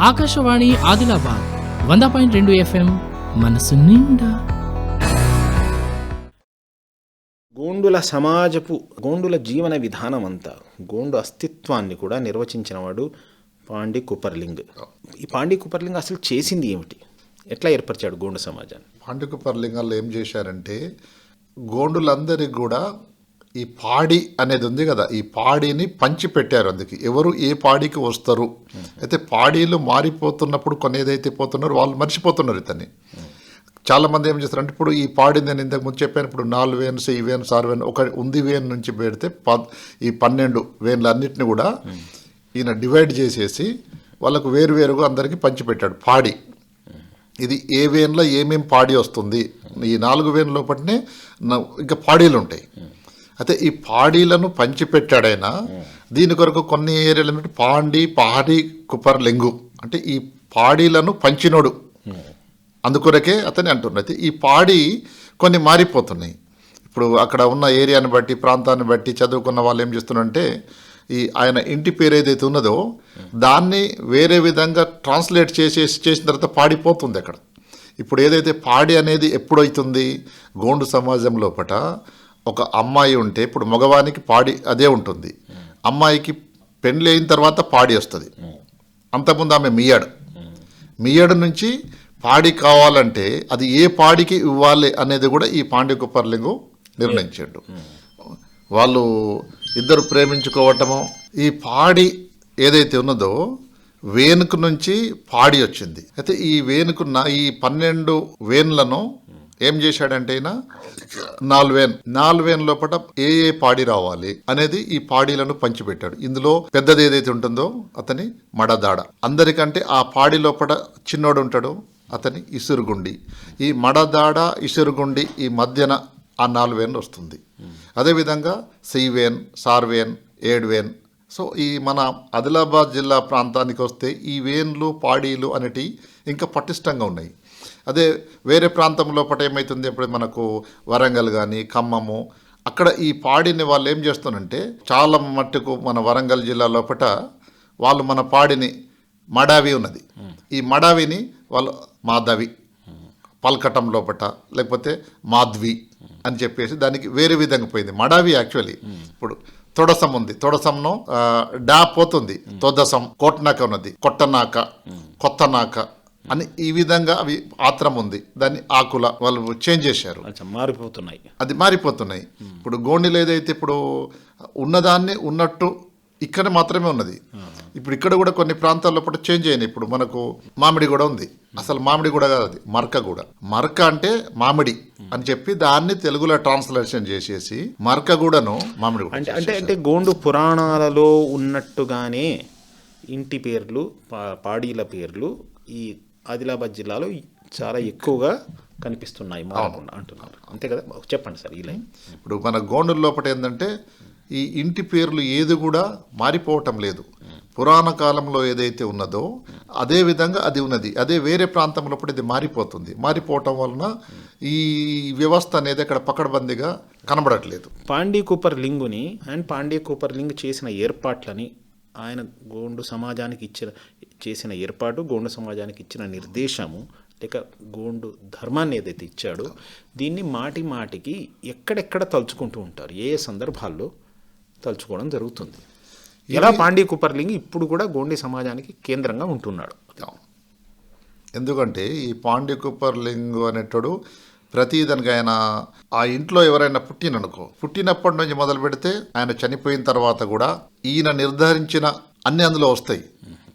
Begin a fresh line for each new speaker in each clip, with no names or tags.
ఆకాశవాణి ఆదిలాబాద్ వంద పాయింట్ రెండు ఎఫ్ఎం మనసు నిండా.
గోండుల సమాజపు గోండుల జీవన విధానం అంతా గోండు అస్తిత్వాన్ని కూడా నిర్వచించినవాడు పాండి కుపర్లింగ్ ఈ పాండి కుపర్లింగ్ అసలు చేసింది ఏమిటి? ఎట్లా ఏర్పరిచాడు గోండు సమాజాన్ని?
పాండుక పర్లింగాల్లో ఏం చేశారంటే గోండులందరికి కూడా ఈ పాడి అనేది ఉంది కదా ఈ పాడిని పంచి పెట్టారు అందుకే. ఎవరు ఏ పాడికి వస్తారు? అయితే పాడీలు మారిపోతున్నప్పుడు కొన్ని ఏదైతే పోతున్నారో వాళ్ళు మర్చిపోతున్నారు ఇతన్ని. చాలామంది ఏం చేస్తారంటే ఇప్పుడు ఈ పాడి నేను ఇంతకు ముందు చెప్పాను ఇప్పుడు నాలుగు వేన్స్ ఈ వేన్స్ ఆరు వేన్ ఒక ఉంది వేన్ నుంచి పెడితే ప ఈ పన్నెండు వేన్లు అన్నిటిని కూడా ఈయన డివైడ్ చేసేసి వాళ్ళకు వేరు వేరుగా అందరికీ పంచిపెట్టాడు పాడి. ఇది ఏ వేన్లో ఏమేం పాడి వస్తుంది? ఈ నాలుగు వేన్ లోపలనే ఇంకా పాడీలు ఉంటాయి. అయితే ఈ పాడీలను పంచిపెట్టాడైనా దీని కొరకు కొన్ని ఏరియాలు ఏంటంటే పాండి పాడి కుపర్ లెంగు అంటే ఈ పాడీలను పంచినోడు. అందుకొరకే అతని అంటున్నారు అయితే ఈ పాడి కొన్ని మారిపోతున్నాయి. ఇప్పుడు అక్కడ ఉన్న ఏరియాని బట్టి ప్రాంతాన్ని బట్టి చదువుకున్న వాళ్ళు ఏం చేస్తున్నారంటే ఈ ఆయన ఇంటి పేరు ఏదైతే ఉన్నదో దాన్ని వేరే విధంగా ట్రాన్స్లేట్ చేసేసి చేసిన తర్వాత పాడిపోతుంది అక్కడ. ఇప్పుడు ఏదైతే పాడి అనేది ఎప్పుడైతుంది గోండు సమాజం లోపల ఒక అమ్మాయి ఉంటే ఇప్పుడు మగవానికి పాడి అదే ఉంటుంది. అమ్మాయికి పెళ్ళి అయిన తర్వాత పాడి వస్తుంది. అంతకుముందు ఆమె మియాడు మియ్యడు నుంచి పాడి కావాలంటే అది ఏ పాడికి ఇవ్వాలి అనేది కూడా ఈ పాండ్య పర్లింగు నిర్ణయించాడు. వాళ్ళు ఇద్దరు ప్రేమించుకోవటము ఈ పాడి ఏదైతే ఉన్నదో వేనుకు నుంచి పాడి వచ్చింది. అయితే ఈ వేనుకున్న ఈ పన్నెండు వేన్లను ఏం చేశాడంటే ఈయన? నాలువేన్. లోపల ఏ ఏ పాడి రావాలి అనేది ఈ పాడీలను పంచిపెట్టాడు. ఇందులో పెద్దది ఏదైతే ఉంటుందో అతని మడదాడ. అందరికంటే ఆ పాడి లోపల చిన్నోడు ఉంటాడు అతని ఇసురుగుండి. ఈ మడదాడ ఇసురుగుండి ఈ మధ్యన ఆ నాలుగు వస్తుంది. అదేవిధంగా సివేన్ సార్వేన్ ఏడ్వేన్. సో ఈ మన ఆదిలాబాద్ జిల్లా ప్రాంతానికి వస్తే ఈ వేన్లు పాడీలు అనేటివి ఇంకా పటిష్టంగా ఉన్నాయి. అదే వేరే ప్రాంతం లోపల ఏమవుతుంది ఇప్పుడు మనకు వరంగల్ కానీ ఖమ్మము. అక్కడ ఈ పాడిని వాళ్ళు ఏం చేస్తారంటే చాలా మట్టుకు మన వరంగల్ జిల్లా లోపల వాళ్ళు మన పాడిని మడావి ఉన్నది. ఈ మడావిని వాళ్ళు మాధవి. పల్కటం లోపట లేకపోతే మాధ్వి అని చెప్పేసి దానికి వేరే విధంగా పోయింది. మడావి యాక్చువల్లీ ఇప్పుడు తొడసం ఉంది. తొడసంను డా పోతుంది. తొదసం కోట్నాక ఉన్నది. కొట్టనాక కొత్తనాక అని ఈ విధంగా అవి ఆత్రం ఉంది. దాన్ని ఆకుల వాళ్ళు చేంజ్ చేశారు.
మారిపోతున్నాయి.
అది మారిపోతున్నాయి. ఇప్పుడు గోండిలో ఏదైతే ఇప్పుడు ఉన్నదాన్ని ఉన్నట్టు ఇక్కడ మాత్రమే ఉన్నది. ఇప్పుడు ఇక్కడ కూడా కొన్ని ప్రాంతాల్లో కూడా చేంజ్ అయినాయి. ఇప్పుడు మనకు మామిడి కూడా ఉంది. అసలు మామిడి కూడా కాదు అది. మరక కూడా. మరక అంటే మామిడి అని చెప్పి దాన్ని తెలుగులో ట్రాన్స్లేషన్ చేసేసి మరక కూడాను మామిడి కూడా
అంటే అంటే అంటే గోండు పురాణాలలో ఉన్నట్టుగానే ఇంటి పేర్లు పాడీల పేర్లు ఈ ఆదిలాబాద్ జిల్లాలో చాలా ఎక్కువగా కనిపిస్తున్నాయి మారకుండా అంటున్నారు అంతే కదా? చెప్పండి సార్ ఈ లైన్.
ఇప్పుడు మన గోండుల లోపల ఏంటంటే ఈ ఇంటి పేర్లు ఏది కూడా మారిపోవటం లేదు. పురాణ కాలంలో ఏదైతే ఉన్నదో అదే విధంగా అది ఉన్నది. అదే వేరే ప్రాంతం లోపల ఇది మారిపోతుంది. మారిపోవటం వలన ఈ వ్యవస్థ అనేది అక్కడ పకడ్బందీగా కనబడట్లేదు.
పాండీ కూపర్ లింగుని అండ్ పాండీ కూపర్ లింగ్ చేసిన ఏర్పాట్లని ఆయన గోండు సమాజానికి ఇచ్చిన చేసిన ఏర్పాటు గోండు సమాజానికి ఇచ్చిన నిర్దేశము లేక గోండు ధర్మాన్ని ఏదైతే ఇచ్చాడో దీన్ని మాటి మాటికి ఎక్కడెక్కడ తలుచుకుంటూ ఉంటారు? ఏ ఏ సందర్భాల్లో తలుచుకోవడం జరుగుతుంది? ఎలా పాండీ కూపర్ లింగ్ ఇప్పుడు కూడా గోండి సమాజానికి కేంద్రంగా ఉంటున్నాడు?
ఎందుకంటే ఈ పాండ్య కుప్పర్ లింగు అనేటోడు ప్రతి దానికి ఆయన ఆ ఇంట్లో ఎవరైనా పుట్టిననుకో పుట్టినప్పటి నుంచి మొదలు పెడితే ఆయన చనిపోయిన తర్వాత కూడా ఈయన నిర్ధారించిన అన్ని అందులో వస్తాయి.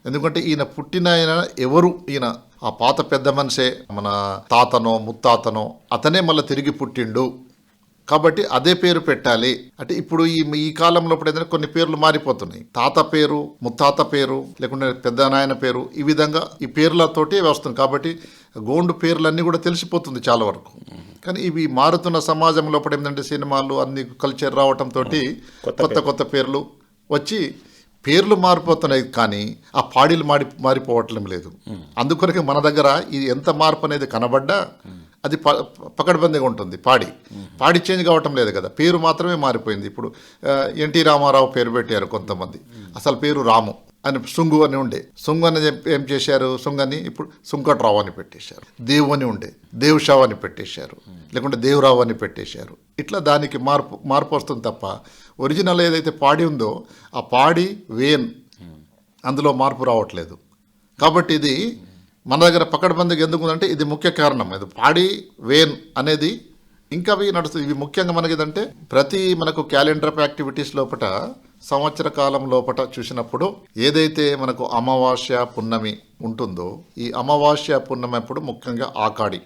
ఎందుకంటే ఈయన పుట్టిన ఆయన ఎవరు? ఈయన ఆ పాత పెద్ద మనిషే మన తాతనో ముత్తాతనో అతనే మళ్ళీ తిరిగి పుట్టిండు. కాబట్టి అదే పేరు పెట్టాలి. అంటే ఇప్పుడు ఈ ఈ కాలంలో ఏంటంటే కొన్ని పేర్లు మారిపోతున్నాయి. తాత పేరు ముత్తాత పేరు లేకుంటే పెద్ద నాయన పేరు ఈ విధంగా ఈ పేర్లతోటి వస్తుంది. కాబట్టి గోండు పేర్లన్నీ కూడా తెలిసిపోతుంది చాలా వరకు. కానీ ఇవి మారుతున్న సమాజం లోపల ఏంటంటే సినిమాలు అన్ని కల్చర్ రావటంతో కొత్త కొత్త పేర్లు వచ్చి పేర్లు మారిపోతున్నాయి కానీ ఆ పాడీలు మారి మారిపోవట్లం లేదు. అందుకొరకే మన దగ్గర ఇది ఎంత మార్పు అనేది కనబడ్డా అది ప పకడ్బందీగా ఉంటుంది పాడి. పాడి చేంజ్ కావటం లేదు కదా. పేరు మాత్రమే మారిపోయింది. ఇప్పుడు ఎన్టీ రామారావు పేరు పెట్టారు కొంతమంది. అసలు పేరు రాము. అని సుంగు అని ఉండే. సుంగు అని ఏం చేశారు? సుంగని ఇప్పుడు సుంకట్రావు అని పెట్టేశారు. దేవు అని ఉండే. దేవుషావు అని పెట్టేశారు. లేకుంటే దేవురావు అని పెట్టేశారు. ఇట్లా దానికి మార్పు మార్పు వస్తుంది తప్ప ఒరిజినల్ ఏదైతే పాడి ఉందో ఆ పాడి వేన్. అందులో మార్పు రావట్లేదు. కాబట్టి ఇది మన దగ్గర పకడ్బందీకి ఎందుకు ఉందంటే ఇది ముఖ్య కారణం. ఇది పాడి వేన్ అనేది ఇంకా అవి నడుస్తుంది ఇవి ముఖ్యంగా మనకి ఏదంటే ప్రతి మనకు క్యాలెండర్ ఆఫ్ యాక్టివిటీస్ లోపల సంవత్సర కాలం లోపల చూసినప్పుడు ఏదైతే మనకు అమావాస్య పున్నమి ఉంటుందో ఈ అమావాస్య పున్నమి అప్పుడు ముఖ్యంగా ఆకాడి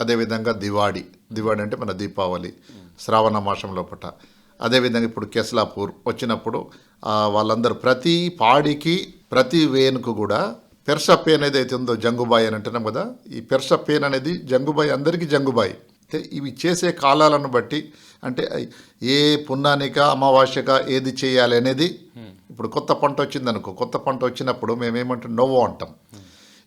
అదేవిధంగా దివాడి దివాడి అంటే మన దీపావళి శ్రావణ మాసం లోపల అదేవిధంగా ఇప్పుడు కెస్లాపూర్ వచ్చినప్పుడు వాళ్ళందరూ ప్రతి పాడికి ప్రతి వేనుకు కూడా పెర్సపేన్ ఏదైతే ఉందో జంగుబాయి అని అంటున్నాం కదా ఈ పెర్సపేన్ అనేది జంగుబాయి అందరికీ జంగుబాయి. అంటే ఇవి చేసే కాలాలను బట్టి అంటే ఏ పున్నానిక అమావాస్యక ఏది చేయాలి అనేది ఇప్పుడు కొత్త పంట వచ్చింది అనుకో కొత్త పంట వచ్చినప్పుడు మేమేమంటాం నవ్వు అంటాం.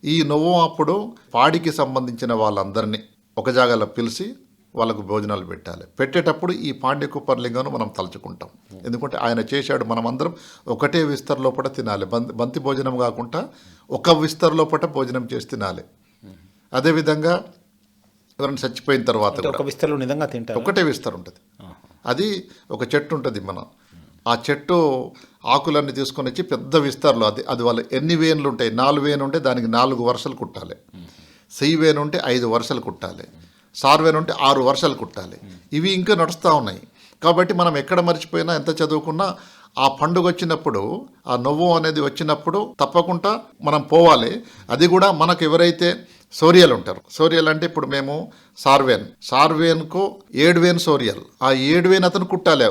ఈ నవ్వు అప్పుడు పాడికి సంబంధించిన వాళ్ళందరినీ ఒక జాగాలో పిలిచి వాళ్ళకు భోజనాలు పెట్టాలి. పెట్టేటప్పుడు ఈ పాండ్యకుపర్లింగను మనం తలుచుకుంటాం. ఎందుకంటే ఆయన చేశాడు మనం అందరం ఒకటే విస్తర్ లోపల తినాలి. బంతి బంతి భోజనం కాకుండా ఒక విస్తర్ లోపల భోజనం చేసి తినాలి. అదేవిధంగా ఎవరైనా చచ్చిపోయిన తర్వాత
ఒక విస్తరలో నిజంగా తింటారు.
ఒకటే విస్తరు ఉంటుంది. అది ఒక చెట్టు ఉంటుంది మనం. ఆ చెట్టు ఆకులన్నీ తీసుకొని వచ్చి పెద్ద విస్తారులో అది అది వాళ్ళు ఎన్ని వేన్లు ఉంటాయి? నాలుగు వేలు ఉంటే దానికి నాలుగు వరుసలు కుట్టాలి. సెయ్యి వేను ఉంటే ఐదు వరుసలు కుట్టాలి. సార్ వేను ఉంటే ఆరు వరుసలు కుట్టాలి. ఇవి ఇంకా నడుస్తూ ఉన్నాయి. కాబట్టి మనం ఎక్కడ మర్చిపోయినా ఎంత చదువుకున్నా ఆ పండుగ వచ్చినప్పుడు ఆ నవ్వు అనేది వచ్చినప్పుడు తప్పకుండా మనం పోవాలి. అది కూడా మనకు ఎవరైతే సోరియల్ ఉంటారు. సోరియల్ అంటే ఇప్పుడు మేము సార్వేన్. సార్వేన్కు ఏడు వేన్ సోరియల్. ఆ ఏడువేన్ అతను కుట్టాలి.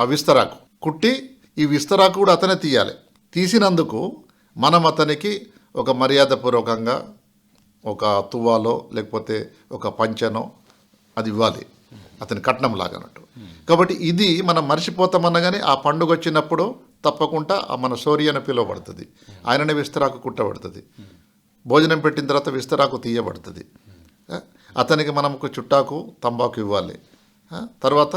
ఆ విస్తరాకు. కుట్టి ఈ విస్తరాకు కూడా అతనే తీయాలి. తీసినందుకు మనం అతనికి ఒక మర్యాదపూర్వకంగా ఒక తువ్వాలో లేకపోతే ఒక పంచనో అది ఇవ్వాలి. అతని కట్నం లాగా అన్నట్టు. కాబట్టి ఇది మనం మర్చిపోతామన్నగానే ఆ పండుగ వచ్చినప్పుడు తప్పకుండా ఆ మన సోరి పిలువబడుతుంది. ఆయననే విస్తరాకు కుట్టబడుతుంది. భోజనం పెట్టిన తర్వాత విస్తరాకు తీయబడుతుంది. అతనికి మనం ఒక చుట్టాకు తంబాకు ఇవ్వాలి. తర్వాత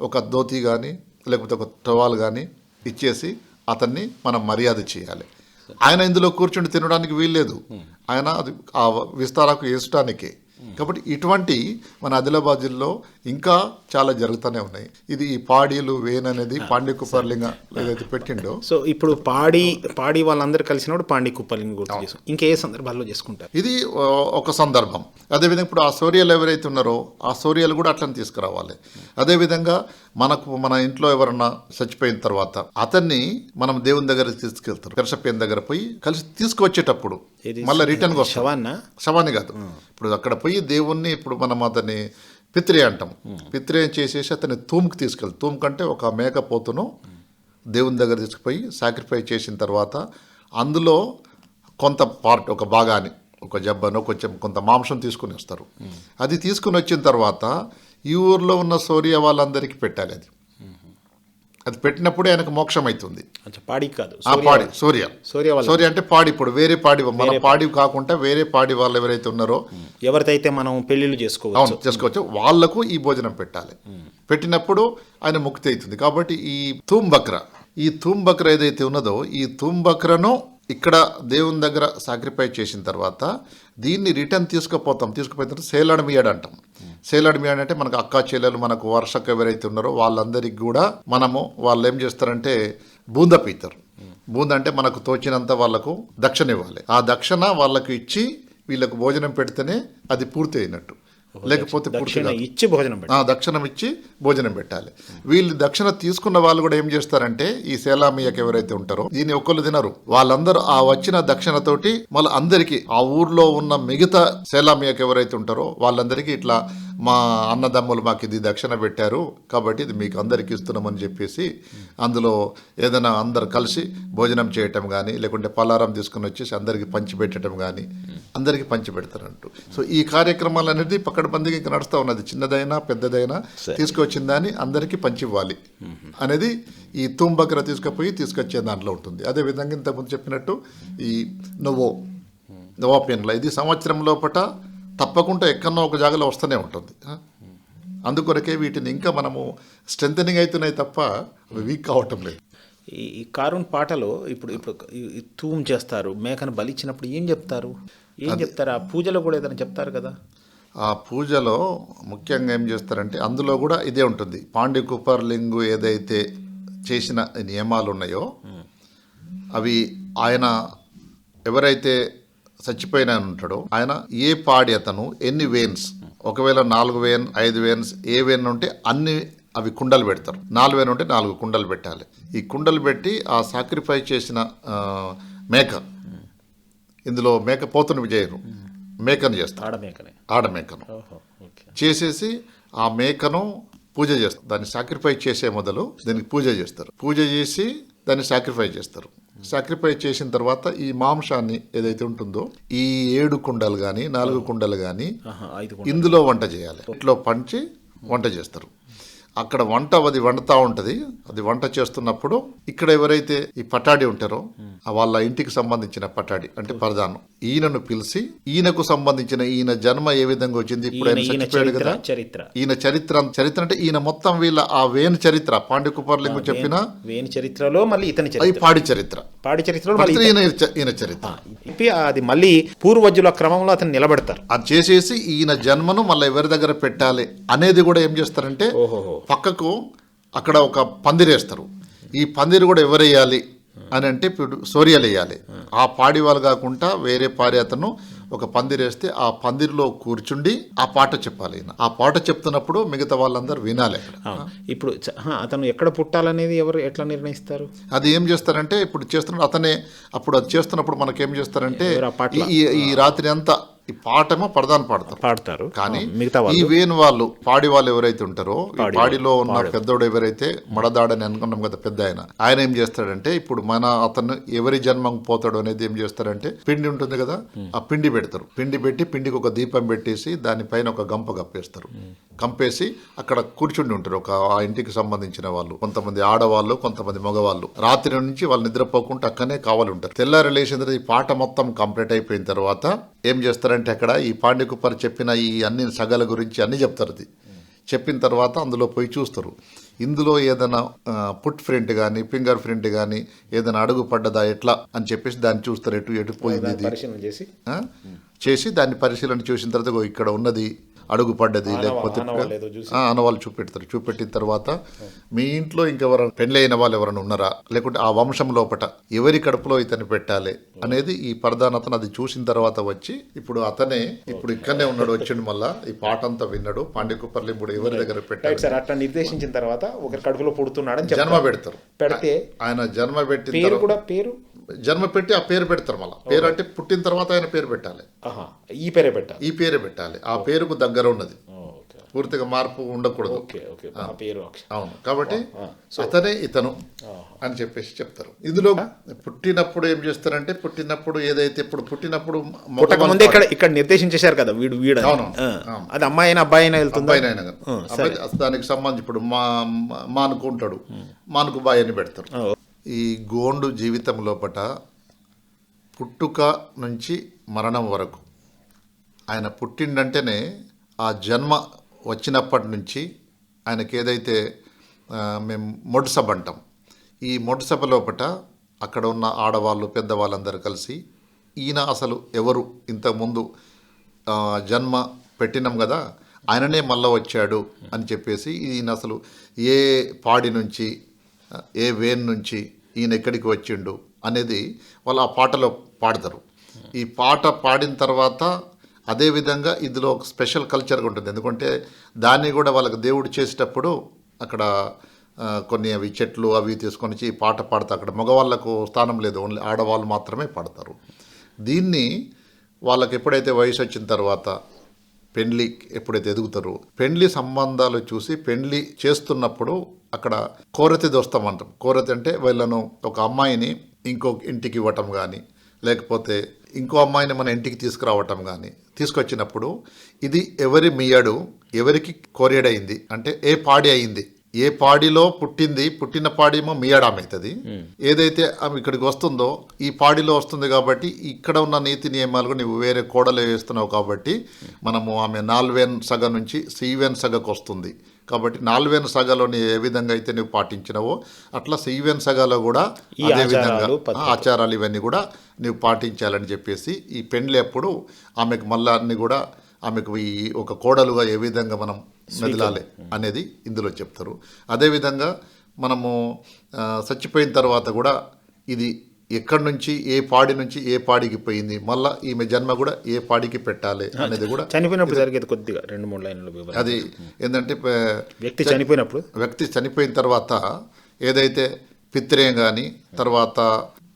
ఒక ధోతి కానీ లేకపోతే ఒక టవాల్ కానీ ఇచ్చేసి అతన్ని మనం మర్యాద చేయాలి. ఆయన ఇందులో కూర్చుని తినడానికి వీల్లేదు. ఆయన అది ఆ విస్తారాకు వేసటానికే కాబట్టి ఇటువంటి మన ఆదిలాబాద్ జిల్లాలో ఇంకా చాలా జరుగుతూనే ఉన్నాయి. ఇది ఈ పాడీలు వేన్ అనేది పాండ్యకుపర్లింగ ఏదైతే పెట్టిండో.
సో ఇప్పుడు పాడి పాడి వాళ్ళందరూ కలిసినప్పుడు పాండి కుప్పలింగ్ గుర్తు చేసుకుంటారు. ఇంకా ఏ సందర్భాల్లో చేసుకుంటారు.
ఇది ఒక సందర్భం. అదేవిధంగా ఇప్పుడు ఆ సూర్యాలు ఎవరైతే ఉన్నారో ఆ సూర్యాలు కూడా అట్లనే తీసుకురావాలి. అదేవిధంగా మనకు మన ఇంట్లో ఎవరన్నా చచ్చిపోయిన తర్వాత అతన్ని మనం దేవుని దగ్గర తీసుకెళ్తారు. పెరసపేన దగ్గర పోయి కలిసి తీసుకువచ్చేటప్పుడు? మళ్ళీ రిటర్న్కి వస్తాం.
శవాన్న
శవాన్ని కాదు. ఇప్పుడు అక్కడ పోయి దేవుణ్ణి ఇప్పుడు మనం అతన్ని పిత్రి అంటాం. పిత్రి చేసేసి అతన్ని తూముకి తీసుకెళ్తాం. తూము కంటే ఒక మేకపోతును దేవుని దగ్గర తీసుకుపోయి సాక్రిఫైస్ చేసిన తర్వాత అందులో కొంత పార్ట్ ఒక భాగాన్ని ఒక జబ్బను కొంచెం కొంత మాంసం తీసుకుని వస్తారు. అది తీసుకుని వచ్చిన తర్వాత ఈ ఊర్లో ఉన్న సూర్య వాళ్ళందరికీ పెట్టాలి అది. అది పెట్టినప్పుడే ఆయనకు మోక్షం అవుతుంది
పాడి కాదు.
ఆ పాడి సూర్య.
సూర్య
సూర్య అంటే పాడి ఇప్పుడు వేరే పాడి మన పాడి కాకుండా వేరే పాడి వాళ్ళు ఎవరైతే ఉన్నారో
ఎవరిదైతే మనం పెళ్ళిళ్ళు చేసుకోవచ్చు.
అవును చేసుకోవచ్చు. వాళ్ళకు ఈ భోజనం పెట్టాలి. పెట్టినప్పుడు ఆయన ముక్తి అవుతుంది. కాబట్టి ఈ తూమ్ బక్ర ఈ తూమ్ బక్ర ఏదైతే ఉన్నదో ఈ తూమ్ బక్రను ఇక్కడ దేవుని దగ్గర సాక్రిఫైస్ చేసిన తర్వాత దీన్ని రిటర్న్ తీసుకుపోతాం. తీసుకుపోయిన తర్వాత సేలాడమియాడ్ అంటాం సేలడిమి అంటే మనకు అక్క చెల్లెలు మనకు వర్షకు ఎవరైతే ఉన్నారో వాళ్ళందరికీ కూడా మనము వాళ్ళు ఏం చేస్తారంటే బూంద పీతారు బూంద అంటే మనకు తోచినంత వాళ్ళకు దక్షిణ ఇవ్వాలి. ఆ దక్షిణ వాళ్ళకు ఇచ్చి వీళ్ళకు భోజనం పెడితేనే అది పూర్తి అయినట్టు. లేకపోతే పూర్తి
దక్షిణ
కాదు.
ఇచ్చి భోజనం
దక్షిణం ఇచ్చి భోజనం పెట్టాలి. వీళ్ళు దక్షిణ తీసుకున్న వాళ్ళు కూడా ఏం చేస్తారంటే ఈ సేలామియకి ఎవరైతే ఉంటారో దీన్ని ఒక్కళ్ళు తినరు. వాళ్ళందరూ ఆ వచ్చిన దక్షిణతోటి మళ్ళీ అందరికీ ఆ ఊర్లో ఉన్న మిగతా సేలామియకి ఎవరైతే ఉంటారో వాళ్ళందరికీ ఇట్లా మా అన్నదమ్ములు మాకు ఇది దక్షిణ పెట్టారు కాబట్టి ఇది మీకు అందరికి ఇస్తున్నామని చెప్పేసి అందులో ఏదైనా అందరు కలిసి భోజనం చేయటం కానీ లేకుంటే పలారం తీసుకుని వచ్చేసి అందరికి పంచి పెట్టడం కానీ అందరికీ పంచి పెడతారంటూ సో ఈ కార్యక్రమాలు అనేది పక్కడబందిగా ఇంకా నడుస్తూ ఉన్నది. చిన్నదైనా పెద్దదైనా తీసుకొచ్చిన దాన్ని అందరికీ పంచి ఇవ్వాలి అనేది ఈ తుంబకర తీసుకుపోయి తీసుకొచ్చే దాంట్లో ఉంటుంది. అదేవిధంగా ఇంతకుముందు చెప్పినట్టు ఈ నొవో నోవాపియన్ల ఇది సంవత్సరం లోపట తప్పకుండా ఎక్కడో ఒక జాగాలో వస్తూనే ఉంటుంది? అందుకొరకే వీటిని ఇంకా మనము స్ట్రెంథనింగ్ అవుతున్నాయి తప్ప అవి వీక్ కావటం లేదు.
ఈ కారున్ పాటలో ఇప్పుడు ఇప్పుడు తూమ్ చేస్తారు. మేకను బలిచ్చినప్పుడు ఏం చెప్తారు? ఏం చెప్తారు? ఆ పూజలో కూడా ఏదైనా చెప్తారు కదా?
ఆ పూజలో ముఖ్యంగా ఏం చేస్తారంటే అందులో కూడా ఇదే ఉంటుంది. పాండ్య కుపర్లింగు ఏదైతే చేసిన నియమాలు ఉన్నాయో అవి ఆయన ఎవరైతే చచ్చిపోయిన ఉంటాడో ఆయన ఏ పాడి అతను ఎన్ని వేన్స్ ఒకవేళ నాలుగు వేన్ ఐదు వేన్స్ ఏ వేన్ ఉంటే అన్ని అవి కుండలు పెడతారు. నాలుగు వేన్ ఉంటే నాలుగు కుండలు పెట్టాలి. ఈ కుండలు పెట్టి ఆ సాక్రిఫైస్ చేసిన మేక ఇందులో మేక పోతుని చేయరు మేకను చేస్తారు
ఆడ మేకనే.
ఆడ మేకను.
ఓహో ఓకే.
చేసేసి ఆ మేకను పూజ చేస్తారు దాన్ని సాక్రిఫైస్ చేసే మొదలు దీనికి పూజ చేస్తారు. పూజ చేసి దాన్ని సాక్రిఫైస్ చేస్తారు. సాక్రిఫైస్ చేసిన తర్వాత ఈ మాంసాన్ని ఏదైతే ఉంటుందో ఈ ఏడు కుండలు కానీ నాలుగు కుండలు కానీ ఇందులో వంట చేయాలి. ఇంట్లో పంచి వంట చేస్తారు. అక్కడ వంట అది వండుతూ ఉంటుంది. అది వంట చేస్తున్నప్పుడు ఇక్కడ ఎవరైతే ఈ పటాడి ఉంటారో ఆ వాళ్ళ ఇంటికి సంబంధించిన పటాడి అంటే ప్రధానం. ఈయనను పిలిచి ఈయనకు సంబంధించిన ఈయన జన్మ ఏ విధంగా వచ్చింది? ఇప్పుడు ఆయన చచ్చిపోయాడు
చరిత్ర
కదా.
చరిత్ర.
ఈయన చరిత్ర చరిత్ర అంటే ఈయన మొత్తం వీళ్ళ ఆ వేణు చరిత్ర పాండ్య కుపర్లింగు చెప్పిన?
వేణి చరిత్రలో మళ్ళీ ఇతని
పాడి చరిత్ర.
పాడి చరిత్రలో
ఈయన చరిత్ర.
అది మళ్ళీ పూర్వజుల క్రమంలో అతను నిలబెడతారు.
అది చేసేసి ఈయన జన్మను మళ్ళీ ఎవరి దగ్గర పెట్టాలి అనేది కూడా ఏం చేస్తారంటే
ఓహోహో.
పక్కకు అక్కడ ఒక పందిరేస్తారు ఈ పందిరి కూడా ఎవరేయాలి అని అంటే ఇప్పుడు సోరియాలు వేయాలి. ఆ పాడి వాళ్ళు కాకుండా వేరే పాడి అతను ఒక పందిరేస్తే ఆ పందిరిలో కూర్చుండి ఆ పాట చెప్పాలి. ఆ పాట చెప్తున్నప్పుడు మిగతా వాళ్ళందరూ వినాలి.
ఇప్పుడు అతను ఎక్కడ పుట్టాలనేది ఎవరు ఎట్లా నిర్ణయిస్తారు?
అది ఏం చేస్తారంటే ఇప్పుడు చేస్తున్న అతనే అప్పుడు అది చేస్తున్నప్పుడు మనకేం చేస్తారంటే ఈ రాత్రి అంతా ఈ పాటేమో ప్రధాన పాడతారు.
పాడతారు.
కానీ
మిగతా
ఈ వేణు వాళ్ళు పాడి వాళ్ళు ఎవరైతే ఉంటారో ఈ
పాడి
పాడిలో ఉన్న పెద్దోడు ఎవరైతే మడదాడని అనుకున్నాం కదా పెద్ద ఆయన ఆయన ఏం చేస్తాడంటే ఇప్పుడు మన అతను ఎవరి జన్మం పోతాడు అనేది ఏం చేస్తారంటే పిండి ఉంటుంది కదా ఆ పిండి పెడతారు. పిండి పెట్టి పిండికి ఒక దీపం పెట్టేసి దానిపైన ఒక గంప కప్పేస్తారు. కంపేసి అక్కడ కూర్చుండి ఉంటారు. ఒక ఆ ఇంటికి సంబంధించిన వాళ్ళు కొంతమంది ఆడవాళ్ళు కొంతమంది మగవాళ్ళు. రాత్రి నుంచి వాళ్ళు నిద్రపోకుండా అక్కనే కావాలి ఉంటారు తెల్లారి లేచిన తర్వాత ఈ పాట మొత్తం కంప్లీట్ అయిపోయిన తర్వాత ఏం చేస్తారంటే అక్కడ ఈ పాండ్యకుప్పర్ చెప్పిన ఈ అన్ని సగల గురించి అన్ని చెప్తారు అది. చెప్పిన తర్వాత అందులో పోయి చూస్తారు. ఇందులో ఏదైనా పుట్ ప్రింట్ కానీ ఫింగర్ ప్రింట్ కానీ ఏదైనా అడుగు పడ్డదా ఎట్లా అని చెప్పేసి దాన్ని చూస్తారు. ఎటు ఎటు పోయింది
చేసి?
ఆ? చేసి దాన్ని పరిశీలన చూసిన తర్వాత "ఓ, ఇక్కడ ఉన్నది అడుగు పడ్డది లేకపోతే
ఆనవాళ్ళు
చూపెడతారు. చూపెట్టిన తర్వాత మీ ఇంట్లో ఇంకెవరైనా పెళ్ళైన వాళ్ళు ఎవరైనా ఉన్నారా? లేకుంటే ఆ వంశం లోపట ఎవరి కడుపులో ఇతను పెట్టాలి అనేది ఈ ప్రధానతను అది చూసిన తర్వాత వచ్చి ఇప్పుడు అతనే ఇప్పుడు ఇక్కడనే ఉన్నాడు వచ్చిండు మళ్ళా. ఈ పాట అంతా విన్నాడు. పాండ్యకుప్పర్లి ఇప్పుడు ఎవరి దగ్గర పెట్టాలి
రైట్ సార్ అట్లా నిర్దేశించిన తర్వాత ఒకరి కడుపులో పుడుతున్నాడని
జన్మ పెడతారు.
పెడితే
ఆయన జన్మ
పేరు
తర్వాత
కూడా పేరు
జన్మ పెట్టి ఆ పేరు పెడతారు మళ్ళీ. పేరు అంటే పుట్టిన తర్వాత ఆయన పేరు పెట్టాలి.
ఈ పేరే పెట్టాలి.
ఈ పేరే పెట్టాలి. ఆ పేరుకు దగ్గర ఉన్నది. పూర్తిగా మార్పు ఉండకూడదు.
పేరు
అవును. కాబట్టి అతనే ఇతను అని చెప్పేసి చెప్తారు. ఇందులో పుట్టినప్పుడు ఏం చేస్తారంటే పుట్టినప్పుడు ఏదైతే ఇప్పుడు పుట్టినప్పుడు
ముందే ఇక్కడ ఇక్కడ నిర్దేశించేశారు కదా వీడు వీడు.
అవును.
అది అమ్మాయి అయినా అబ్బాయి అయినా వెళ్తుందా
అయినా దానికి సంబంధించి ఇప్పుడు మా మా- మానుకు బాయ్ అని పెడతారు. ఈ గోండు జీవితం లోపట పుట్టుక నుంచి మరణం వరకు. ఆయన పుట్టిండంటేనే ఆ జన్మ వచ్చినప్పటి నుంచి ఆయనకి ఏదైతే మేము మొడుసభ అంటాం. ఈ మొడుసభ లోపట అక్కడ ఉన్న ఆడవాళ్ళు పెద్దవాళ్ళందరూ కలిసి ఈయన అసలు ఎవరు? ఇంతకుముందు జన్మ పెట్టినాం కదా ఆయననే మళ్ళా వచ్చాడు అని చెప్పేసి ఈయన అసలు ఏ పాడి నుంచి ఏ వేన్ నుంచి ఈయన ఎక్కడికి వచ్చిండు అనేది వాళ్ళు ఆ పాటలో పాడతారు. ఈ పాట పాడిన తర్వాత అదేవిధంగా ఇందులో ఒక స్పెషల్ కల్చర్గా ఉంటుంది. ఎందుకంటే దాన్ని కూడా వాళ్ళకి దేవుడు చేసేటప్పుడు అక్కడ కొన్ని అవి చెట్లు అవి తీసుకొని వచ్చి ఈ పాట పాడతారు. అక్కడ మగవాళ్ళకు స్థానం లేదు. ఓన్లీ ఆడవాళ్ళు మాత్రమే పాడతారు. దీన్ని వాళ్ళకి ఎప్పుడైతే వయసు వచ్చిన తర్వాత పెండ్లి ఎప్పుడైతే ఎదుగుతారో పెండ్లి సంబంధాలు చూసి పెండ్లి చేస్తున్నప్పుడు అక్కడ కోరతి దోస్తాం అంటాం. కోరతి అంటే వీళ్ళను ఒక అమ్మాయిని ఇంకో ఇంటికి ఇవ్వటం కానీ లేకపోతే ఇంకో అమ్మాయిని మన ఇంటికి తీసుకురావటం కానీ తీసుకొచ్చినప్పుడు ఇది ఎవరి మీయడు ఎవరికి కోరేడైంది అంటే ఏ పాడి అయింది ఏ పాడిలో పుట్టింది పుట్టిన పాడేమో మియాడామవుతుంది ఏదైతే ఆమె ఇక్కడికి వస్తుందో ఈ పాడిలో వస్తుంది కాబట్టి ఇక్కడ ఉన్న నీతి నియమాలకు నువ్వు వేరే కోడలు వేస్తున్నావు కాబట్టి మనము ఆమె నాల్వేన్ సగ నుంచి సీవెన్ సగకు వస్తుంది. కాబట్టి నాలువేన్ సగాలోని ఏ విధంగా అయితే నువ్వు పాటించినవో అట్లా సెయ్యవేన్ సగాలో కూడా అదే విధంగా
ఆచారాలు
ఇవన్నీ కూడా నువ్వు పాటించాలని చెప్పేసి ఈ పెండ్లి అప్పుడు ఆమెకు మళ్ళా అన్ని కూడా ఆమెకు ఈ ఒక కోడలుగా ఏ విధంగా మనం మెదలాలి అనేది ఇందులో చెప్తారు. అదేవిధంగా మనము చచ్చిపోయిన తర్వాత కూడా ఇది ఎక్కడి నుంచి ఏ పాడి నుంచి ఏ పాడికి పోయింది మళ్ళా ఈమె జన్మ కూడా ఏ పాడికి పెట్టాలి అనేది కూడా
చనిపోయినప్పుడు జరిగేది కొద్దిగా రెండు మూడు లైన్ల
అది ఏంటంటే
వ్యక్తి చనిపోయినప్పుడు?
వ్యక్తి చనిపోయిన తర్వాత ఏదైతే పిత్రేయం కానీ తర్వాత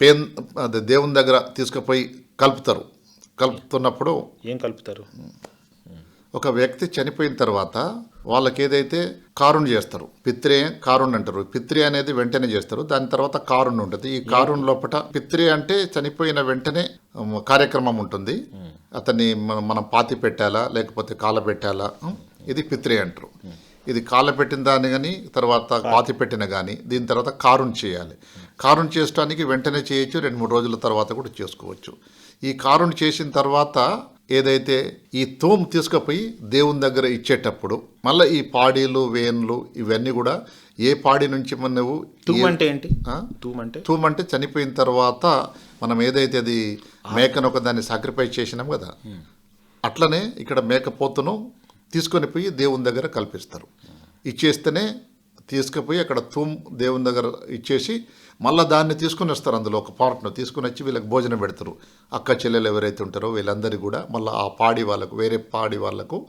పేన్ అదే దేవుని దగ్గర తీసుకుపోయి కలుపుతారు. కలుపుతున్నప్పుడు
ఏం కలుపుతారు?
ఒక వ్యక్తి చనిపోయిన తర్వాత వాళ్ళకి ఏదైతే కారుణ్ చేస్తారు పిత్రే కారుణ్ అంటారు. పిత్రి అనేది వెంటనే చేస్తారు. దాని తర్వాత కారుణ్ ఉంటుంది. ఈ కారుణ్ లోపల పిత్రి అంటే చనిపోయిన వెంటనే కార్యక్రమం ఉంటుంది. అతన్ని మన- పాతి పెట్టాలా లేకపోతే కాల పెట్టాలా? ఇది పిత్రి అంటారు. ఇది కాల పెట్టిన దాన్ని కానీ తర్వాత పాతి పెట్టిన కానీ దీని తర్వాత కారుణ్ చేయాలి. కారుణ్ చేయడానికి వెంటనే చేయొచ్చు. రెండు మూడు రోజుల తర్వాత కూడా చేసుకోవచ్చు. ఈ కారుణ్ చేసిన తర్వాత ఏదైతే ఈ తూము తీసుకుపోయి దేవుని దగ్గర ఇచ్చేటప్పుడు మళ్ళీ ఈ పాడీలు వేన్లు ఇవన్నీ కూడా ఏ పాడి నుంచి మన నువ్వు
తూమ్ అంటే ఏంటి?
ఆ?
తూమ్ అంటే?
తూము అంటే చనిపోయిన తర్వాత మనం ఏదైతే అది మేకను ఒక దాన్ని సాక్రిఫైస్ చేసినాం కదా అట్లనే ఇక్కడ మేకపోతును తీసుకొని పోయి దేవుని దగ్గర కల్పిస్తారు. ఇచ్చేస్తేనే తీసుకుపోయి అక్కడ తూమ్ దేవుని దగ్గర ఇచ్చేసి మళ్ళీ దాన్ని తీసుకుని వస్తారు అందులో ఒక పార్ట్ను. తీసుకుని వచ్చి వీళ్ళకి భోజనం పెడతారు. అక్క చెల్లెలు ఎవరైతే ఉంటారో వీళ్ళందరికీ కూడా మళ్ళీ ఆ పాడి వాళ్ళకు వేరే పాడి వాళ్ళకు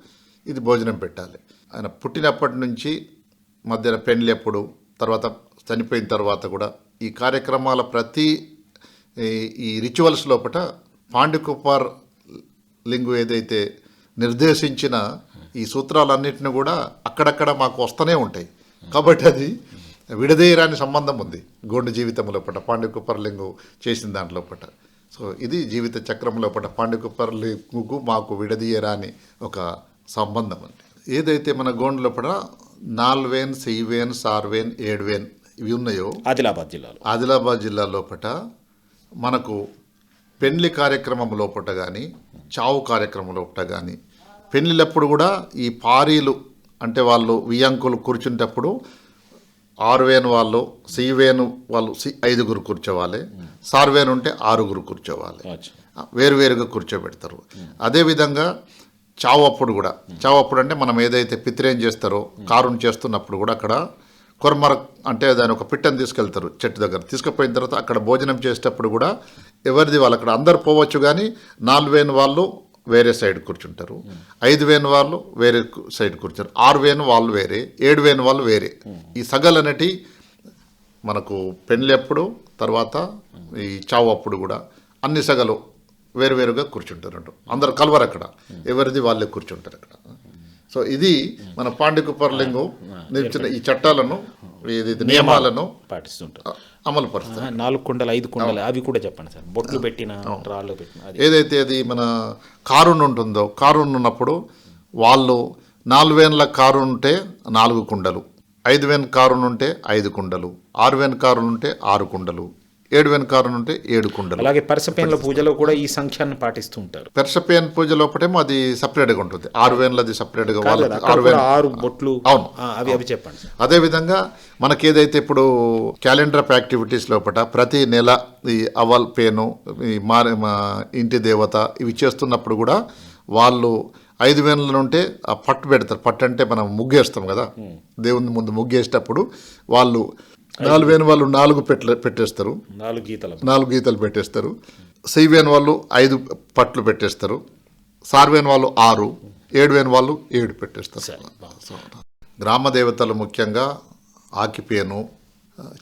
ఇది భోజనం పెట్టాలి. ఆయన పుట్టినప్పటి నుంచి మధ్యన పెండ్లి ఎప్పుడు తర్వాత చనిపోయిన తర్వాత కూడా ఈ కార్యక్రమాల ప్రతి ఈ- ఈ రిచువల్స్ లోపల పాండుకుప్పార్ లింగు ఏదైతే నిర్దేశించిన ఈ సూత్రాలన్నింటినీ కూడా అక్కడక్కడ మాకు వస్తూనే ఉంటాయి. కాబట్టి అది విడదీయరాని సంబంధం ఉంది. గోండు జీవితం లోపల పాండుకుప్పర్ లింగు చేసిన దాంట్లో లోపల సో ఇది జీవిత చక్రం లోపల పాండుకుప్పర్ లింగుకు మాకు విడదీయరాని ఒక సంబంధం అండి ఏదైతే మన గోండు లోపల నాల్వేన్ సెయ్వేన్ సార్వేన్ ఏడువేన్ ఇవి ఉన్నాయో
ఆదిలాబాద్ జిల్లాలో.
ఆదిలాబాద్ జిల్లా లోపట మనకు పెళ్ళి కార్యక్రమం లోపట కానీ చావు కార్యక్రమం లోపట కానీ పెళ్ళిళ్ళప్పుడు కూడా ఈ పారీలు అంటే వాళ్ళు వియంకులు కూర్చుంటప్పుడు ఆరువేను వాళ్ళు సివేను వాళ్ళు సి ఐదుగురు కూర్చోవాలి. సార్వేను ఉంటే ఆరుగురు కూర్చోవాలి. వేరువేరుగా కూర్చోబెడతారు. అదేవిధంగా చావు అప్పుడు కూడా. చావు అప్పుడు అంటే మనం ఏదైతే పిత్రేం చేస్తారో కారుని చేస్తున్నప్పుడు కూడా అక్కడ కొరమర అంటే దాని ఒక పిట్టని తీసుకెళ్తారు చెట్టు దగ్గర. తీసుకుపోయిన తర్వాత అక్కడ భోజనం చేసేటప్పుడు కూడా ఎవరిది వాళ్ళు అక్కడ అందరు పోవచ్చు కానీ నాలుగు వేను వాళ్ళు వేరే సైడ్ కూర్చుంటారు. ఐదు వేను వాళ్ళు వేరే సైడ్ కూర్చుంటారు. ఆరు వేను వాళ్ళు వేరే ఏడు వేను వాళ్ళు వేరే. ఈ సగలనటి మనకు పెళ్ళి అప్పుడు తర్వాత ఈ చావు అప్పుడు కూడా అన్ని సగలు వేరువేరుగా కూర్చుంటారు అందరు కలవరు అక్కడ ఎవరిది వాళ్ళే కూర్చుంటారు అక్కడ. సో ఇది మన పాండికుపర్లింగు నిలిచిన ఈ చట్టాలను నియమాలను
పాటిస్తుంటారు.
అమలు పరుస్తారు
నాలుగు కుండలు ఐదు కుండలు అవి కూడా చెప్పండి సార్. బొట్లు పెట్టిన రాళ్ళు పెట్టిన
ఏదైతే అది మన కారున్ ఉంటుందో కారున్ ఉన్నప్పుడు వాళ్ళు నాలుగు వేల కారు ఉంటే నాలుగు కుండలు ఐదు వేల కారున్ ఉంటే ఐదు కుండలు ఆరు వేల కారున్ ఉంటే ఆరు కుండలు ఏడు కారున్ ఉంటే ఏడు కుండలు.
అలాగే పరసపేన్ల పూజలో కూడా ఈ సంఖ్యాన్ని పాటిస్తూ ఉంటారు
పెర్సపేన్ పూజ లోపటేమో అది సపరేట్గా ఉంటుంది. ఆరు వేలది సపరేట్గా
అక్కడ
ఆరు వేల
ఆరు బొట్లు.
అవును.
అవి అవి చెప్పండి.
అదేవిధంగా మనకి ఏదైతే ఇప్పుడు క్యాలెండర్ ఆఫ్ యాక్టివిటీస్ లోపల ప్రతి నెల ఈ అవల్ పేను ఈ మారి మా ఇంటి దేవత ఇవి చేస్తున్నప్పుడు కూడా వాళ్ళు ఐదు వేల నుంటే ఆ పట్టు పెడతారు. పట్టు అంటే మనం ముగ్గేస్తాం కదా. దేవుని ముందు ముగ్గేసేటప్పుడు వాళ్ళు నాలుగు వేల వాళ్ళు నాలుగు పెట్ట పెట్టేస్తారు.
నాలుగు గీతల.
నాలుగు గీతలు పెట్టేస్తారు. సైవేన్ వాళ్ళు ఐదు పట్లు పెట్టేస్తారు. సార్వేన్ వాళ్ళు ఆరు ఏడు వేన్ వాళ్ళు ఏడు పెట్టేస్తారు. గ్రామ దేవతలు ముఖ్యంగా ఆకిపేను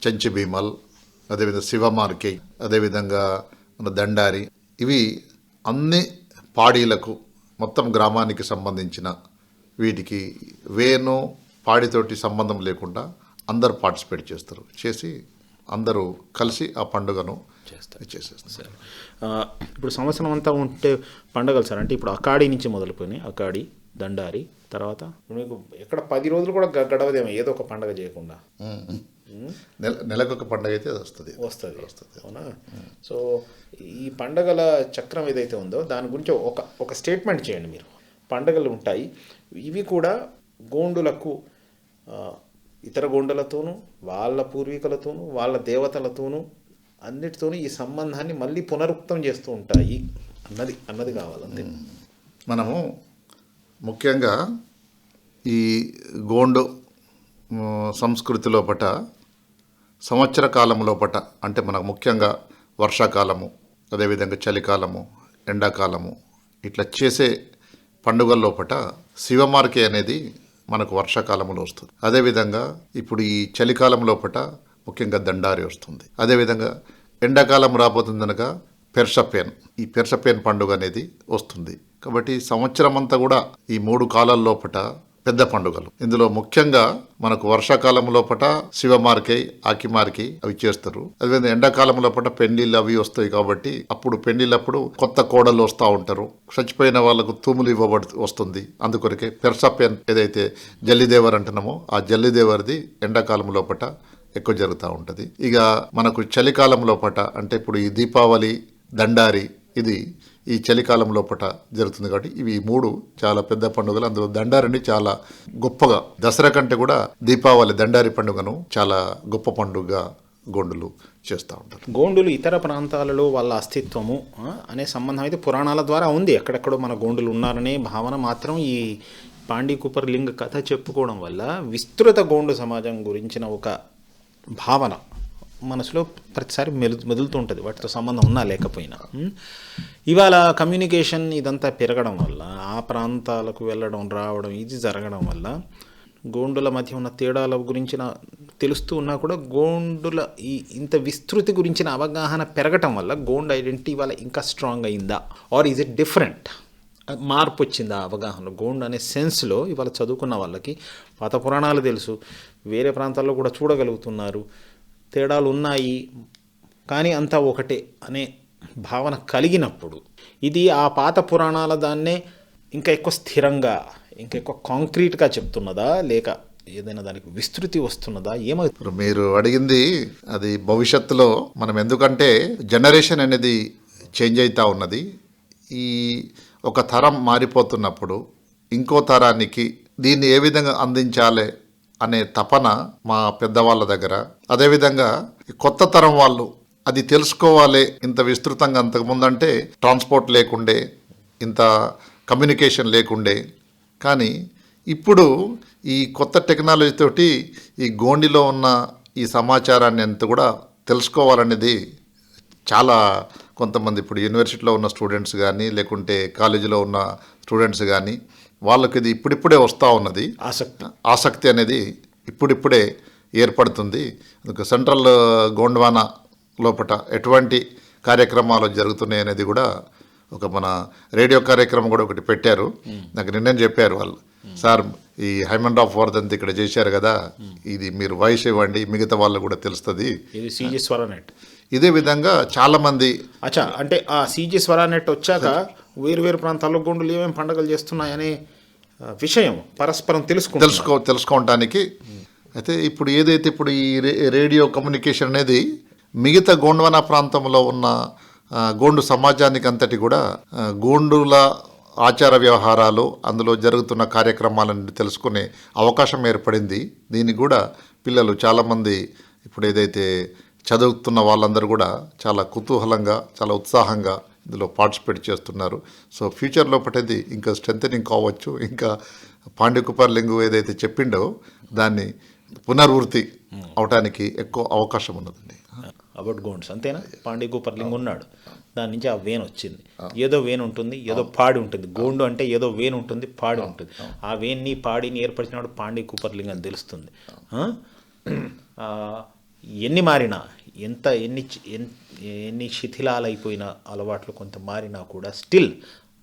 చెంచి భీమల్ అదేవిధంగా శివమార్కి అదేవిధంగా మన దండారి ఇవి అన్ని పాడీలకు మొత్తం గ్రామానికి సంబంధించిన వీటికి వేను పాడితోటి సంబంధం లేకుండా అందరు పార్టిసిపేట్ చేస్తారు. చేసి అందరూ కలిసి ఆ పండుగను చేసేస్తారు.
ఆ, ఇప్పుడు సంవత్సరం అంతా ఉంటే పండగలు సార్ అంటే ఇప్పుడు అకాడి నుంచి మొదలుపోయినాయి. అకాడి దండారి తర్వాత? మీకు ఎక్కడ పది రోజులు కూడా గ- గడవదేమో ఏదో ఒక పండగ చేయకుండా.
నెల నెలకొక పండుగ అయితే అది వస్తుంది.
వస్తుంది. వస్తుంది. అవునా? సో ఈ పండగల చక్రం ఏదైతే ఉందో దాని గురించి ఒక ఒక స్టేట్మెంట్ చేయండి మీరు. పండగలు ఉంటాయి. ఇవి కూడా గోండులకు ఆ, ఇతర గోండలతోనూ వాళ్ళ పూర్వీకులతోనూ వాళ్ళ దేవతలతోనూ అన్నిటితోనూ ఈ సంబంధాన్ని మళ్ళీ పునరుక్తం చేస్తూ ఉంటాయి అన్నది అన్నది కావాలంతే
మనము ముఖ్యంగా ఈ గోండు సంస్కృతిలో సంస్కృతి లోపట సంవత్సర కాలం లోపట అంటే మనకు ముఖ్యంగా వర్షాకాలము అదేవిధంగా చలికాలము ఎండాకాలము ఇట్లా చేసే పండుగల లోపట శివమార్కే అనేది మనకు వర్షాకాలంలో వస్తుంది. అదేవిధంగా ఇప్పుడు ఈ చలికాలం లోపట ముఖ్యంగా దండారి వస్తుంది. అదేవిధంగా ఎండాకాలం రాబోతుందనగా పెర్సపేన్ ఈ పెర్సపేన్ పండుగ అనేది వస్తుంది. కాబట్టి సంవత్సరం అంతా కూడా ఈ మూడు కాలాల లోపట పెద్ద పండుగలు. ఇందులో ముఖ్యంగా మనకు వర్షాకాలం లోపట శివమార్కై ఆకిమార్కి అవి చేస్తారు. అదేవిధంగా ఎండాకాలం లోపల పెళ్ళిళ్ళు అవి వస్తాయి కాబట్టి అప్పుడు పెళ్ళిళ్ళప్పుడు కొత్త కోడలు వస్తూ ఉంటారు. చచ్చిపోయిన వాళ్ళకు తూములు ఇవ్వబడు వస్తుంది. అందుకొరకే పెర్సపెన్ ఏదైతే జల్లిదేవర్ అంటున్నామో ఆ జల్లిదేవర్ది ఎండాకాలం లోపల ఎక్కువ జరుగుతూ ఉంటుంది. ఇక మనకు చలికాలం లోపల అంటే ఇప్పుడు ఈ దీపావళి దండారి ఇది ఈ చలికాలం లోపల జరుగుతుంది కాబట్టి ఇవి మూడు చాలా పెద్ద పండుగలు. అందులో దండారిని చాలా గొప్పగా దసరా కంటే కూడా దీపావళి దండారి పండుగను చాలా గొప్ప పండుగ గోండులు చేస్తూ ఉంటారు.
గోండులు ఇతర ప్రాంతాలలో వాళ్ళ అస్తిత్వము అనే సంబంధం అయితే పురాణాల ద్వారా ఉంది. ఎక్కడెక్కడో మన గోండులు ఉన్నారనే భావన మాత్రం ఈ పాండీకుపర్ లింగ్ కథ చెప్పుకోవడం వల్ల విస్తృత గోండు సమాజం గురించిన ఒక భావన. మనసులో ప్రతిసారి మెలు మెదులుతూ ఉంటుంది వాటితో సంబంధం ఉన్నా లేకపోయినా. ఇవాళ కమ్యూనికేషన్ ఇదంతా పెరగడం వల్ల ఆ ప్రాంతాలకు వెళ్ళడం రావడం ఇది జరగడం వల్ల గోండుల మధ్య ఉన్న తేడాల గురించిన తెలుస్తూ ఉన్నా కూడా గోండుల ఈ ఇంత విస్తృతి గురించిన అవగాహన పెరగటం వల్ల గోండ్ ఐడెంటిటీ వాళ్ళ ఇంకా స్ట్రాంగ్ అయిందా? ఆర్ ఈజ్ ఇట్ డిఫరెంట్ మార్పు వచ్చింది ఆ అవగాహనలో? గోండ్ అనే సెన్స్లో ఇవాళ చదువుకున్న వాళ్ళకి పాత పురాణాలు తెలుసు. వేరే ప్రాంతాల్లో కూడా చూడగలుగుతున్నారు. తేడాలు ఉన్నాయి కానీ అంతా ఒకటే అనే భావన కలిగినప్పుడు ఇది ఆ పాత పురాణాల దాన్నే ఇంకా ఎక్కువ స్థిరంగా ఇంకా ఎక్కువ కాంక్రీట్గా చెప్తున్నదా? లేక ఏదైనా దానికి విస్తృతి వస్తున్నదా? ఏమవుతుంది
మీరు అడిగింది అది భవిష్యత్తులో మనం ఎందుకంటే జనరేషన్ అనేది చేంజ్ అవుతూ ఉన్నది. ఈ ఒక తరం మారిపోతున్నప్పుడు ఇంకో తరానికి దీన్ని ఏ విధంగా అందించాలి అనే తపన మా పెద్దవాళ్ళ దగ్గర. అదేవిధంగా కొత్త తరం వాళ్ళు అది తెలుసుకోవాలి ఇంత విస్తృతంగా అంతకుముందంటే ట్రాన్స్పోర్ట్ లేకుండే ఇంత కమ్యూనికేషన్ లేకుండే. కానీ ఇప్పుడు ఈ కొత్త టెక్నాలజీ తోటి ఈ గోండిలో ఉన్న ఈ సమాచారాన్ని అంత కూడా తెలుసుకోవాలనేది చాలా కొంతమంది ఇప్పుడు యూనివర్సిటీలో ఉన్న స్టూడెంట్స్ కానీ లేకుంటే కాలేజీలో ఉన్న స్టూడెంట్స్ కానీ వాళ్ళకి ఇది ఇప్పుడిప్పుడే వస్తూ ఉన్నది.
ఆసక్తి.
ఆసక్తి అనేది ఇప్పుడిప్పుడే ఏర్పడుతుంది. అందుకు సెంట్రల్ గోండ్వానా లోపట ఎటువంటి కార్యక్రమాలు జరుగుతున్నాయి అనేది కూడా ఒక మన రేడియో కార్యక్రమం కూడా ఒకటి పెట్టారు. నాకు నిన్నే చెప్పారు వాళ్ళు. సార్ ఈ హైమండ్ ఆఫ్ వర్ధంతి ఇక్కడ చేశారు కదా ఇది మీరు వాయిస్ ఇవ్వండి మిగతా వాళ్ళు కూడా తెలుస్తుంది.
ఇది సీజీ స్వర నెట్
ఇదే విధంగా చాలామంది
అచ్చా అంటే ఆ సీజీ స్వర నెట్ వచ్చాక వేరు వేరు ప్రాంతాల్లో గోండులు ఏమేమి పండుగలు చేస్తున్నాయనే విషయం పరస్పరం తెలుసుకో
తెలుసుకో తెలుసుకోవటానికి. అయితే ఇప్పుడు ఏదైతే ఇప్పుడు ఈ రే- రేడియో కమ్యూనికేషన్ అనేది మిగతా గోండవన ప్రాంతంలో ఉన్న గోండు సమాజానికి అంతటి కూడా గోండుల ఆచార వ్యవహారాలు అందులో జరుగుతున్న కార్యక్రమాలను తెలుసుకునే అవకాశం ఏర్పడింది. దీనికి కూడా పిల్లలు చాలామంది ఇప్పుడు ఏదైతే చదువుతున్న వాళ్ళందరూ కూడా చాలా కుతూహలంగా చాలా ఉత్సాహంగా ఇందులో పార్టిసిపేట్ చేస్తున్నారు. సో ఫ్యూచర్ లోపటది ఇంకా స్ట్రెంథనింగ్ కావచ్చు. ఇంకా పాండ్యకుపర్ లింగు ఏదైతే చెప్పిండో దాన్ని పునర్వృత్తి అవటానికి ఎక్కువ అవకాశం ఉన్నదండి.
అబౌట్ గోండ్స్ అంతేనా? పాండే గోపర్లింగ్ ఉన్నాడు. దాని నుంచి ఆ వేన్ వచ్చింది. ఏదో వేన్ ఉంటుంది ఏదో పాడి ఉంటుంది. గోండు అంటే ఏదో వేన్ ఉంటుంది పాడి ఉంటుంది. ఆ వేన్ని పాడిని ఏర్పరిచినప్పుడు పాండే కూపర్లింగ్ అని తెలుస్తుంది. ఎన్ని మారినా ఎంత ఎన్ని ఎన్ని శిథిలాలైపోయిన అలవాట్లు కొంత మారినా కూడా స్టిల్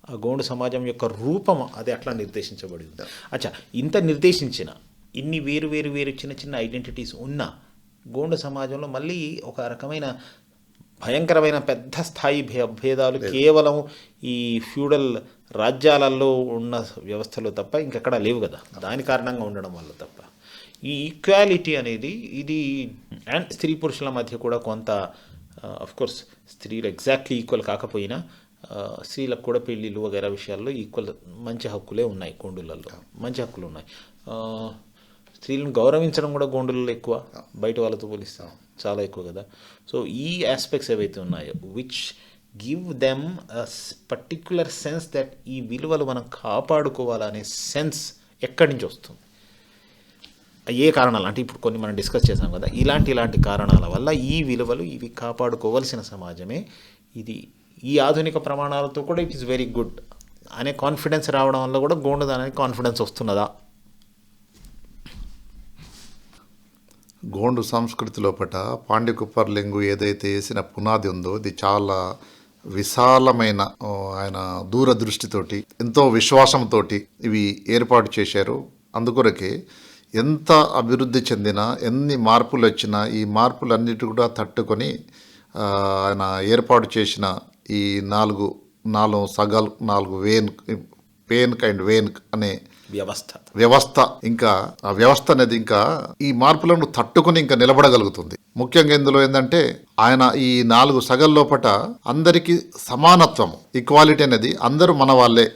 ఆ గోండు సమాజం యొక్క రూపం అది అట్లా నిర్దేశించబడింది అచ్చా ఇంత నిర్దేశించిన ఇన్ని వేరు వేరు వేరు చిన్న చిన్న ఐడెంటిటీస్ ఉన్నా గోండు సమాజంలో మళ్ళీ ఒక రకమైన భయంకరమైన పెద్ద స్థాయి భే భేదాలు కేవలం ఈ ఫ్యూడల్ రాజ్యాలలో ఉన్న వ్యవస్థలో తప్ప ఇంకెక్కడ లేవు కదా. దాని కారణంగా ఉండడం వల్ల తప్ప. ఈ ఈక్వాలిటీ అనేది ఇది అండ్ స్త్రీ పురుషుల మధ్య కూడా కొంత uh, కోర్స్ స్త్రీలు ఎగ్జాక్ట్లీ ఈక్వల్ కాకపోయినా uh, స్త్రీలకు కూడా పెళ్ళిళ్ళు వగైరా విషయాల్లో ఈక్వల్ మంచి హక్కులే ఉన్నాయి గోండులలో మంచి హక్కులు ఉన్నాయి. Uh, స్త్రీలను గౌరవించడం కూడా గోండులలో ఎక్కువ. బయట వాళ్ళతో పోలిస్తాం చాలా ఎక్కువ కదా. సో ఈ ఆస్పెక్ట్స్ ఏవైతే ఉన్నాయో which give them particular sense that ఈ విలువలు మనం కాపాడుకోవాలనే సెన్స్ ఎక్కడి నుంచి వస్తుంది? ఏ కారణాలు అంటే ఇప్పుడు కొన్ని మనం డిస్కస్ చేసాం కదా ఇలాంటి ఇలాంటి కారణాల వల్ల ఈ విలువలు ఇవి కాపాడుకోవాల్సిన సమాజమే ఇది. ఈ ఆధునిక ప్రమాణాలతో కూడా ఇట్ ఈస్ వెరీ గుడ్ అనే కాన్ఫిడెన్స్ రావడం వల్ల కూడా గోండుదానికి కాన్ఫిడెన్స్ వస్తున్నదా?
గోండు సంస్కృతి లోపట పాండ్యకుప్పర్లింగు ఏదైతే వేసిన పునాది ఉందో ఇది చాలా విశాలమైన ఆయన దూరదృష్టితోటి ఎంతో విశ్వాసంతోటి ఇవి ఏర్పాటు చేశారు. అందుకొరకే ఎంత అభివృద్ధి చెందినా ఎన్ని మార్పులు వచ్చినా ఈ మార్పులన్నిటి కూడా తట్టుకొని ఆయన ఏర్పాటు చేసిన ఈ నాలుగు నాలుగు సగల్ నాలుగు వేన్ పేన్ అండ్ వేన్ అనే
వ్యవస్థ.
వ్యవస్థ ఇంకా ఆ వ్యవస్థ అనేది ఇంకా ఈ మార్పులను తట్టుకుని ఇంకా నిలబడగలుగుతుంది. ముఖ్యంగా ఇందులో ఏంటంటే ఆయన ఈ నాలుగు సగల లోపట అందరికీ సమానత్వం ఈక్వాలిటీ అనేది అందరూ మన వాళ్ళే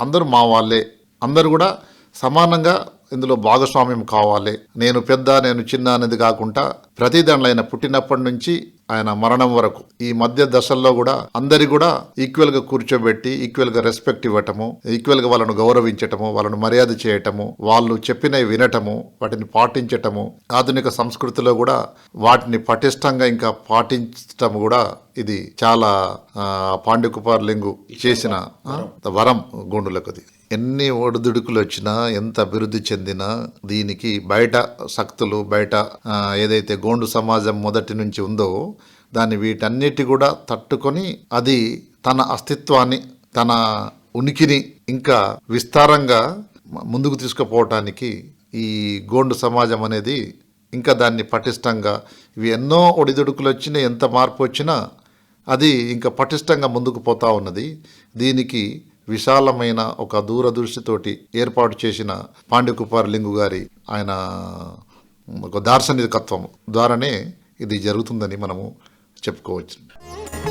అందరూ మా వాళ్ళే అందరూ కూడా సమానంగా ఇందులో భాగస్వామ్యం కావాలి. నేను పెద్ద నేను చిన్న అనేది కాకుండా ప్రతి ఆయన పుట్టినప్పటి నుంచి ఆయన మరణం వరకు. ఈ మధ్య దశల్లో కూడా అందరి కూడా ఈక్వల్గా కూర్చోబెట్టి ఈక్వల్గా రెస్పెక్ట్ ఇవ్వటము ఈక్వల్గా వాళ్ళను గౌరవించటము వాళ్ళను మర్యాద చేయటము వాళ్ళు చెప్పినవి వినటము వాటిని పాటించటము ఆధునిక సంస్కృతిలో కూడా వాటిని పటిష్టంగా ఇంకా పాటించటం కూడా ఇది చాలా ఆ, పాండ్యకుపార్లింగు చేసిన వరం గోండులకు ఎన్ని ఒడిదుడుకులు వచ్చినా ఎంత అభివృద్ధి చెందినా దీనికి బయట శక్తులు బయట ఏదైతే గోండు సమాజం మొదటి నుంచి ఉందో దాన్ని వీటన్నిటి కూడా తట్టుకొని అది తన అస్తిత్వాన్ని తన ఉనికిని ఇంకా విస్తారంగా ముందుకు తీసుకుపోవటానికి ఈ గోండు సమాజం అనేది ఇంకా దాన్ని పటిష్టంగా ఇవి ఎన్నో ఒడిదుడుకులు వచ్చినా ఎంత మార్పు వచ్చినా అది ఇంకా పటిష్టంగా ముందుకు పోతా ఉన్నది. దీనికి విశాలమైన ఒక దూరదృష్టితోటి ఏర్పాటు చేసిన పాండ్యకుపార్ లింగు గారి ఆయన ఒక దార్శనికత్వం ద్వారానే ఇది జరుగుతుందని మనము చెప్పుకోవచ్చు.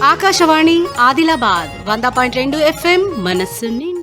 ఆకాశవాణి ఆదిలాబాద్ వంద పాయింట్ రెండు ఎఫ్ఎం మనస్సు నిండా.